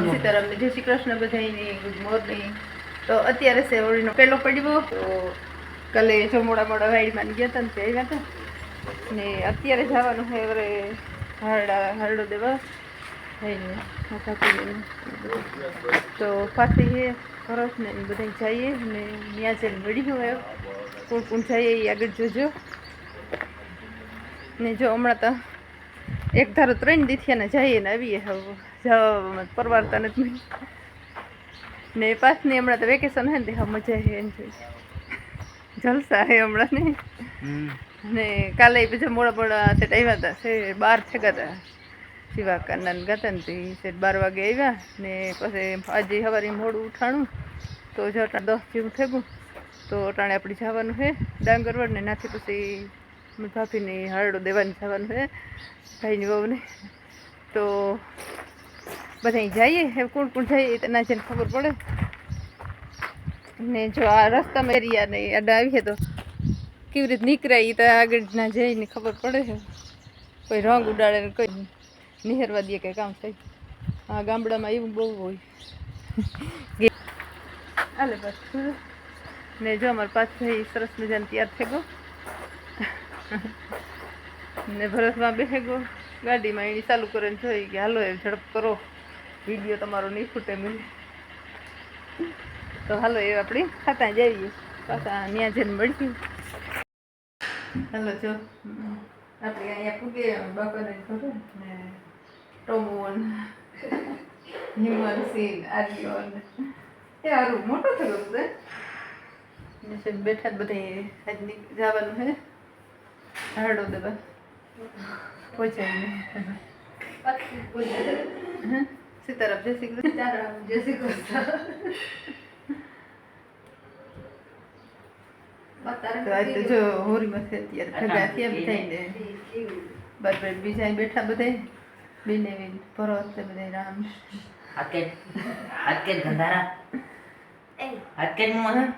સીતારામને જય શ્રી કૃષ્ણ બધાને ગુડ તો અત્યારે હોળીનો પહેલો પડ્યો, તો કાલે જો મોડા મોડા વાડીમાં ગયા હતા ને તે આવ્યા હતા ને અત્યારે જવાનું છે હવે હારડા, હારડો દેવા. તો પાસે છે ફરસ ને બધા જઈએ ને ત્યાં જઈને મળી હોય કોણ કોણ જઈએ એ આગળ જોજો. ને જો હમણાં તો એક ધારો ત્રણ દીથિયાને જઈએ ને આવીએ હવે. જવામાં પરવારતા નથી. ને પાછની હમણાં તો વેકેશન હે ને તે હા મજા છે એન્જોય જલસા હે હમણાં ને. ને કાલે પછી મોડા મોડા સેટ આવ્યા હતા છે બાર થયા હતા શિવા કાનન ગાતા ને તે સેટ બાર વાગે આવ્યા ને પછી આજે સવારે મોડું ઉઠાણું. તો જો દસ જેવું થયું તો અટાણે આપણે જવાનું છે ડાંગરવડ ને નાથી પછી ભાભીને હારડો દેવાની જવાનું છે ભાઈની બહુને તો બધા જઈએ? હવે કોણ કોણ જઈએ તો ના જઈને ખબર પડે. ને જો આ રસ્તામાં એરિયા ને અડા આવીએ તો કેવી રીતે નીકળાય એ તો આગળ ના જઈને ખબર પડે છે. કોઈ રંગ ઉડાડે ને કોઈ નિહરવા દે કંઈ કામ થાય. આ ગામડામાં એવું બહુ હોય. હાલે પાછું ને જો અમારે પાછું સરસ મજાને તૈયાર થઈ ગયો. ને ભરતમાં બેસે ગયો. ગાડીમાં એની ચાલુ કરીને જોઈ કે હાલો, એ ઝડપ કરો. વીડિયો તમારો નહીં ખૂટે મને. તો હાલો એ આપણે ખાતા જઈએ. પાછા ત્યાં જઈને મળશું હાલો જો. આપણે અહીંયા પૂગે બાપાને ઘરે ને ટોમોન હિમનસિંહ આર્યોન. એ સારું મોટો થયો બધે બેઠા જ બધે આજ નીક- જવાનું હે. હારડો દેવા પહોંચાઈને હા? સીતારામ જય શ્રી કૃષ્ણ જય શ્રી કૃષ્ણ જો હોરીમાં છે અત્યારે ભેગા થયા બધાયને બરાબર બીજા બેઠા બધાય બેને બેન ભરત બધા રામ હાથકેટ હાથકેટ ગંધારા હાથકેટ મોં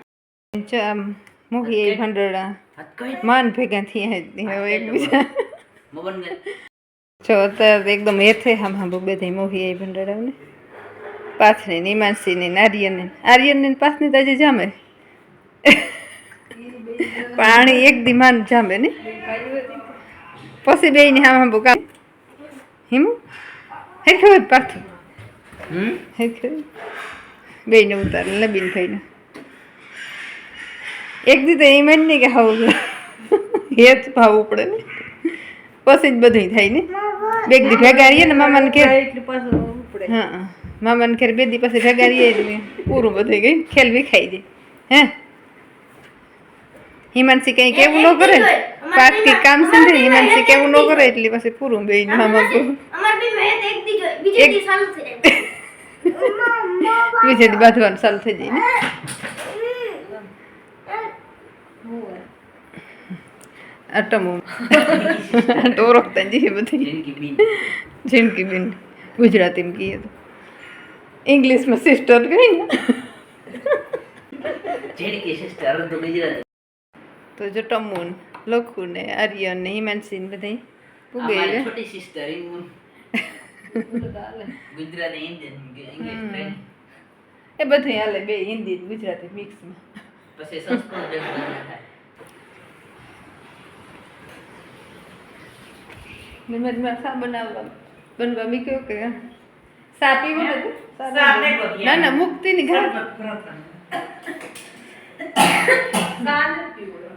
જો આમ મૂકી એ ભંડોળા હાથકેટ માન ભેગા થયા એકબીજા જો અત્યારે એકદમ હેથે આમ આમ બધા મોહી એ ભંડોળા ને પાથને નિમાનસી ને આર્યન ને ને પાથની તો હજી જામે. પાણી એક દિમાન જામે ને. પછી બે ને આમ આમ કામ. હિમ? હોય પાથું? હેરખે બે ને ઉતારે નબીન ભાઈને. એક દી તો એમ જ નહીં કે હાવ. હેત ભાવ પડે ને. પછી જ બધું થાય ને બે દી ભેગા રહીએ ને મામાને ઘેર હા હા. મામાને ઘેર બે દી પછી ભેગા રહીએ એટલે પૂરું બધું ગઈ ખેલ વિખાઈ જાય હે હિમાંશી કઈ કેવું ન કરે પાઠ કઈ કામ સમજે હિમાંશી કેવું ન કરે એટલે પછી પૂરું બે મામા કો બી દી દી બીજે દી બાંધવાનું ચાલુ થઈ જાય ને અટમો તો ઓળખતા જઈએ બધી જિંદગી બિન ગુજરાતીમાં કહીએ તો ઇંગ્લિશમાં સિસ્ટર કહી ને તો તો જો ટમુન લખું ને આર્યન ને હિમાંશી ને બધા ઉગે છોટી સિસ્ટર ગુજરાતી એ બધું હાલે બે હિન્દી ગુજરાતી મિક્સમાં પછી સંસ્કૃત થાય શા બનાવવા. બનવા મી મીક્યો કે? સા પીવું ને સા ના ના મુક્તિ ની ઘર.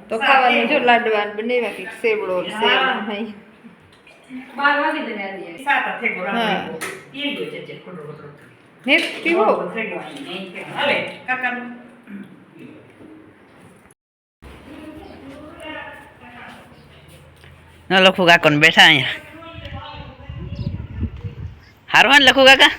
તો ખાવાનું જો લાડવાન બનાવ્યા કે સેવડો સેવ. હા. હે પીવો. ના લખું કાકો ને બેઠા અહીંયા. હારવાન લખું કાકા?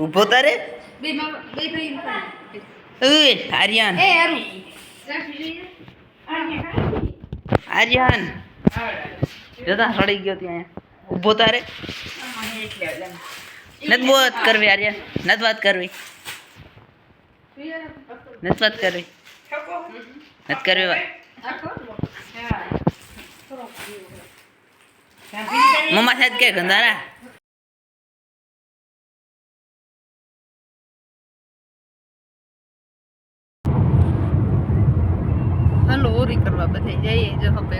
ઊભો તારે? બે ભાઈ ઉય, એ હારું. આર્યન. જોતા સડી ગયો ત્યાં. ઊભો તારે. નથી વાત કરવી આર્યન. નથી વાત કરવી. નથી વાત કરવી. નથી કરવી વાત. મમ્મા સાહેબ કે ગંધારા? હલો ઓરી કરવા બધે જઈએ જો હવે.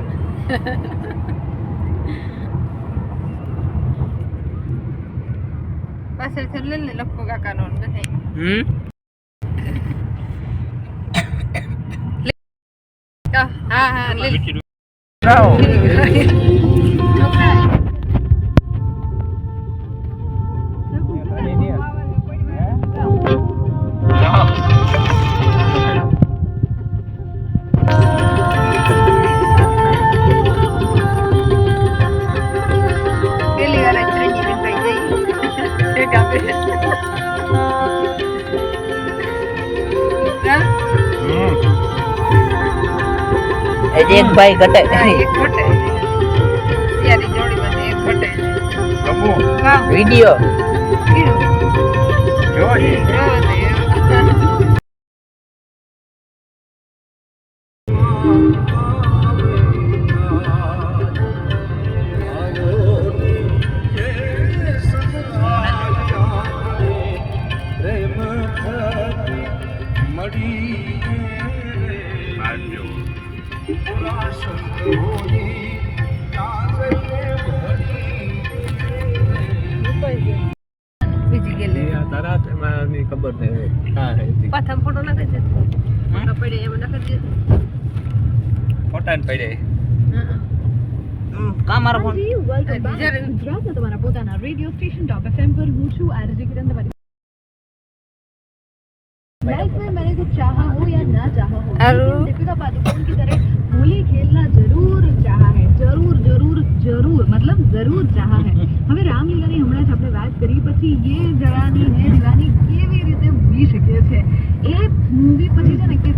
પાછળથી લઈ લે લખો કાકાનો ને બધે. હમ? હા હા લઈ એક ભાઈ ઘટે એક ઘટે સિયારી જોડીમાંથી એક ઘટે વાહ. વીડિયો. જોવો કા મારો ફોન જ્યારે ગુજરાતના તમારા પોતાના રેડિયો સ્ટેશન ટોપ એફએમ પર હું છું આરજે કિરણ તમારી लाइफ में मैंने कुछ चाहा हो या ना चाहा हो अरे। लेकिन दीपिका पादुकोण की तरह होली खेलना जरूर चाहा है जरूर जरूर जरूर मतलब जरूर चाहा है હવે રામલીલાની હમણાં જ આપણે વાત કરી પછી એ જવાની હે દીવાની કેવી રીતે ભૂલી શકીએ છે એ મૂવી પછી છે ને કે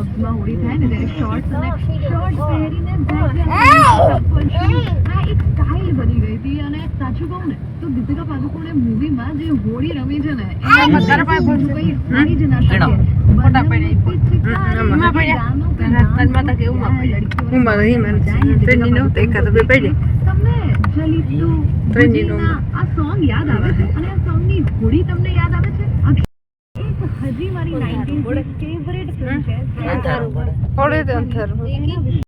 પબમાં હોળી થાય ને ત્યારે શોર્ટ્સ અને શોર્ટ્સ પહેરીને આ એક સ્ટાઇલ બની ગઈ હતી અને સાચું કહું ને તો દીપિકા પાદુકોણે મૂવીમાં જે હોળી રમી છે ને. કોઈ હોળી જ ના શકે. તમને યાદ આવે છે? અને આ સોંગની હોળી તમને યાદ આવે છે? એક હજી મારી 90s ફિલ્મ પડે. અંધારું.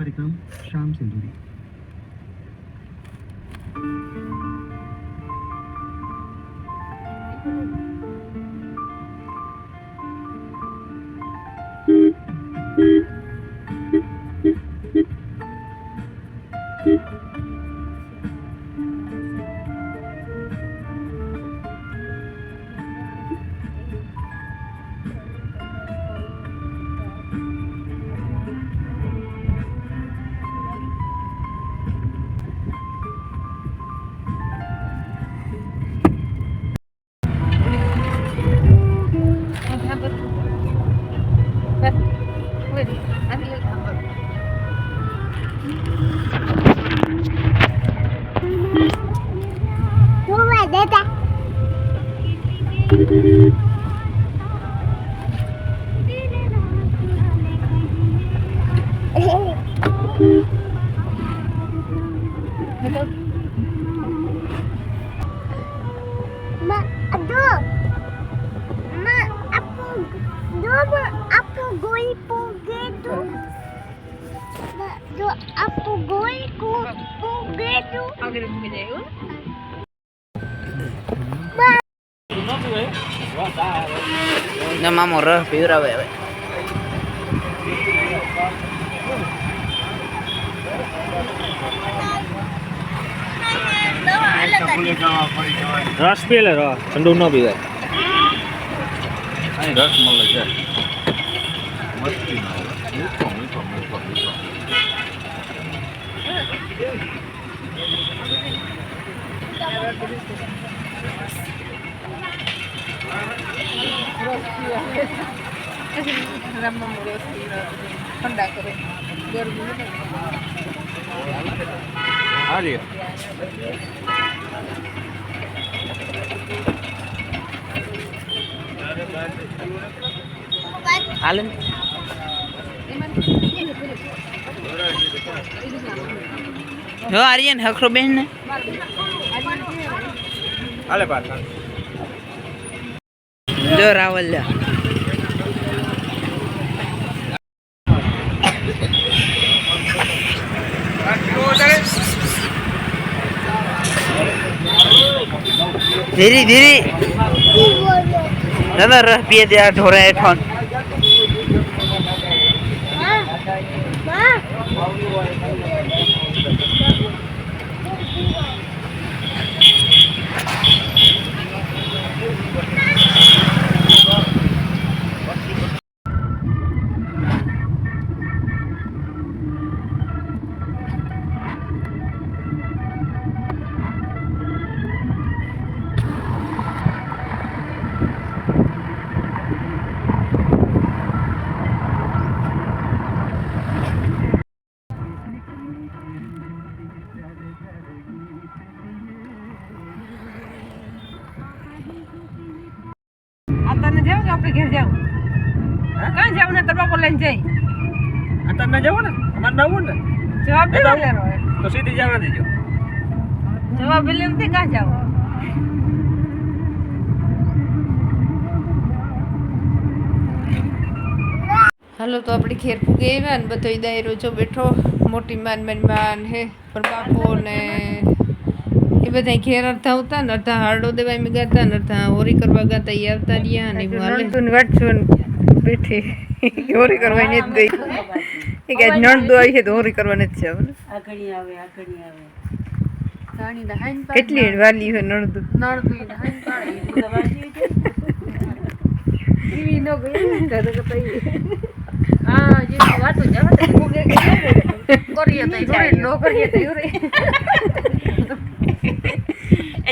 कार्यक्रम शाम सिंदूरी આગળ મૂકી જાય? હો. ના મામો રસ પીવરાવે હવે. રસ પી લે રસ ઠંડુ ન પીવાય. રસ મળે છે. મસ્તી રસ ઠંડા કરે ગરમી. હારી હાલે ને. જો આર્યન હખરો બેન ને હાલે પાછા. જો રાવલ ધીરે ધીરે. રસ પીએ ત્યાં ઢોરા હેઠળ. આપણે ઘેર જાવ કાં જાવ ને તરબાકો લઈને જઈ? આ તને જવું ને? અમારે નવું ને? જવાબ દે. તો સીધી જવા દેજો. જવાબ એટલે એમ કાં જાવ હાલો તો આપણે ખેર ફૂગે આવ્યા ને બધો દાયરો જો બેઠો મોટી માન માન માન હે પણ બાપો ને એ બધા ઘેર અડધા આવતા ને અડધા હારડો દેવા એમ ગાતા ને અડધા હોરી કરવા ગાતા એ આવતા રહ્યા ને હું હાલે. તું વાત છું બેઠી હોરી કરવા ને જ ગઈ. એ કે નણદો આવી છે તો હોરી કરવા નથી છે કેટલી વાલી હોય નણદો?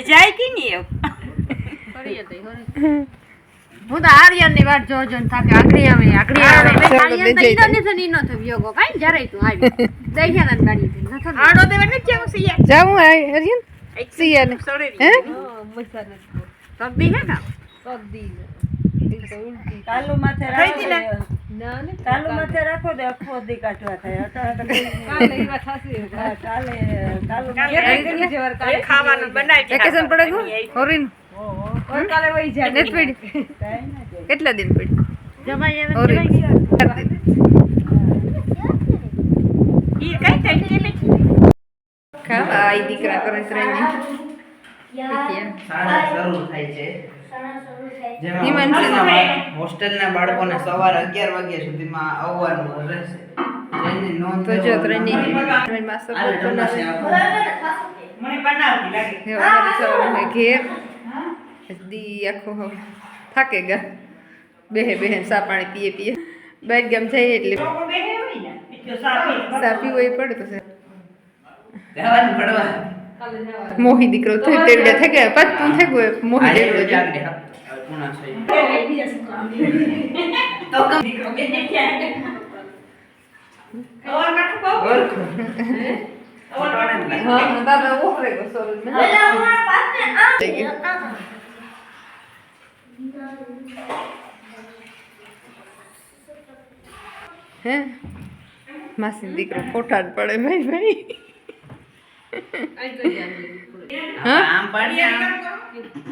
જાય કે નહીં હું તો આર્યનની વાત જોજો ને થાકે આખરી આવે આખરી આવે. આર્યન તો ઈનો ને ઈનો થયો ગો કાઈ જરાય તું આવી દઈયા ના ગાડી થી નથો આડો દેવા નથી કેમ સિયા. જાવું આર્યન સિયા ને હે? પગડી હે ના? કાલુ માથે ને? રાખો માથે રાખો દે આખો દી કાઢવા થાય. અટાણે તો કઈ- કાલે કાલુ ખાવાનું બનાવી વેકેશન પડે ગયું હોરીન? કાલે વહી જાય. નથી પડી કેટલા દિન પડી જમાઈ આવે હોરીન? ઈ કઈ કઈ કે ખાવા આઈ દીકરા કરે શરૂ થાય છે. જેમાં હોસ્ટેલના બાળકોને સવારે અગિયાર વાગ્યા સુધીમાં આવવાનું રહેશે. જેની નોંધ તો જો ત્રણની બનાવે ઘેર. દી આખો થાકે ગા. બેહે બેહે સા પાણી પીએ પીએ. બહાર ગામ જઈએ એટલે. સા હોય એ પડે તો જવાનું પડવા મોહી દીકરો થઈ તેડે થઈ ગયા પાંચ તું થઈ ગયો મોહી હા. હવે પૂર્ણ થઈ. તો કમ દીકરો બેને ક્યાં? ઓર કાઠું પાઉં? ઓર. હા દાદા ઓહરે ગયો સોરજ એટલે અમારા પાસે આમ થઈ ગયું. હે માસી દીકરો ફોટા જ પડે ભાઈ ભાઈ.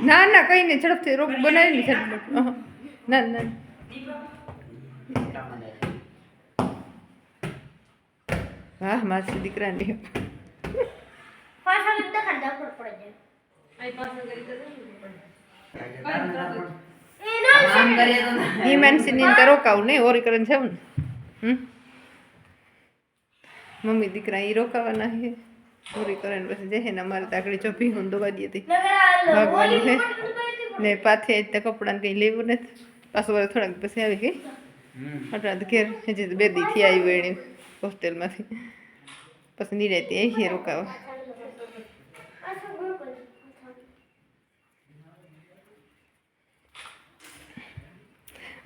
ના ના, કઈ નહીં ઝડપથી રોક બનાવી ને ઝડપ ના ના. વાહ, માસી દીકરાની. આમ કરીએ તો ના. એ માનસીની અંદર રોકાવું નહીં, ઓરી કરીને જવું ને. મમ્મી દીકરા એ રોકાવાના છે. ઓરી કરીને પછી જશે ને અમારે તાકડી આગળ ચોપી હું દોવા દી હતી ભાગવાનું છે. ને પાછી આજ તે કપડાને કંઈ લેવું નથી. પાછું વાર થોડાક પછી આવી ગઈ. અટાણ તો ઘેર હજી તો બે દીથી આવી હોય એની હોસ્ટેલમાંથી. પછી નિરાયતી અહીં રોકાવા.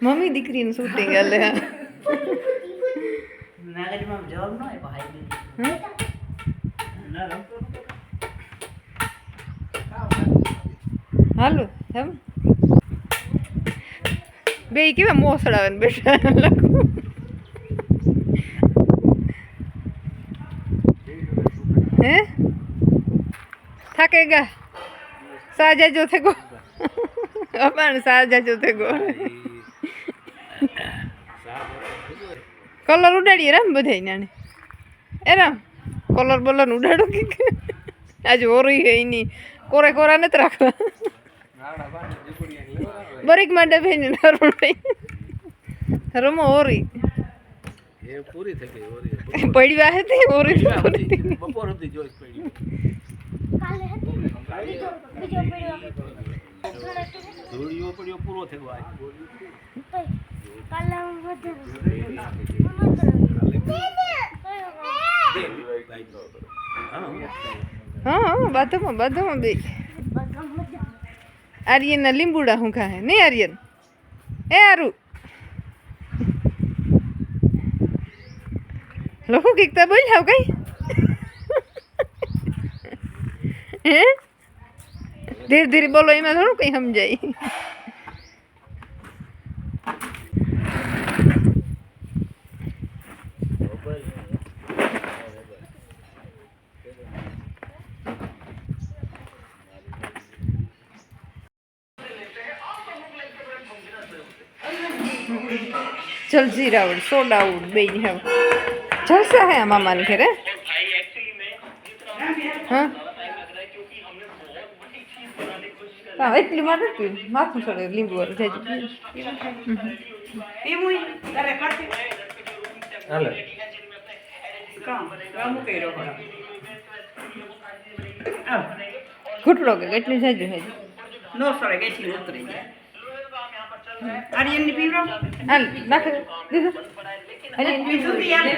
મમ્મી દીકરીનું શૂટિંગ હાલે. નાગરિકમાં જવાબ ન હોય ભાઈ. હાલો એમ? બે કેવા મોસડાવે બેઠા લખો. હે? થાકેગા સાજા જો થેગો અપાણ સાજા જો થેગો કલર ઉડાડીએ રામ બધાય નાને એ રામ કલર બલર ઉડાડો કે આજે ઓરી હે એની. કોરે કોરા નથી રાખવા. બરીક માંડે ભાઈ ને નરમ ભાઈ રમો ઓરી એ પૂરી થઈ ગઈ ઓરી પડી વાહે તે ઓરી. બપોર સુધી બીજો પડી ધૂળિયો પડ્યો પૂરો થયો આજ. હા હા બાથમાં બાથમાં બે આર્યનના લીંબુડા હું ખાહે નહીં આર્યન? એ આરું. લોકો કીકતા બોલ હાવ કઈ? હે? ધીરે ધીરે બોલો, એમાં થોડું કઈ સમજાય. જલજી રાવણ સો ઉડ બે ની જલસા હે આ મામાને ઘરે હા હા એટલી માટે જ માથું છોડે લીંબુ વાળું જાય પીવું ઈ? તારે કરતી? હાલે કામ. કામ કર્યો ખરો. આવ. ઘૂંટડો કે કેટલી જાય હે નો સળે કેટલી ઉતરી જાય આર્યનની પીવડાવ? હાલ નાખે દીધું પીધું તી યાર?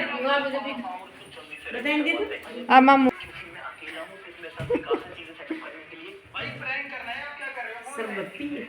આ મામુ શરબત પીએ.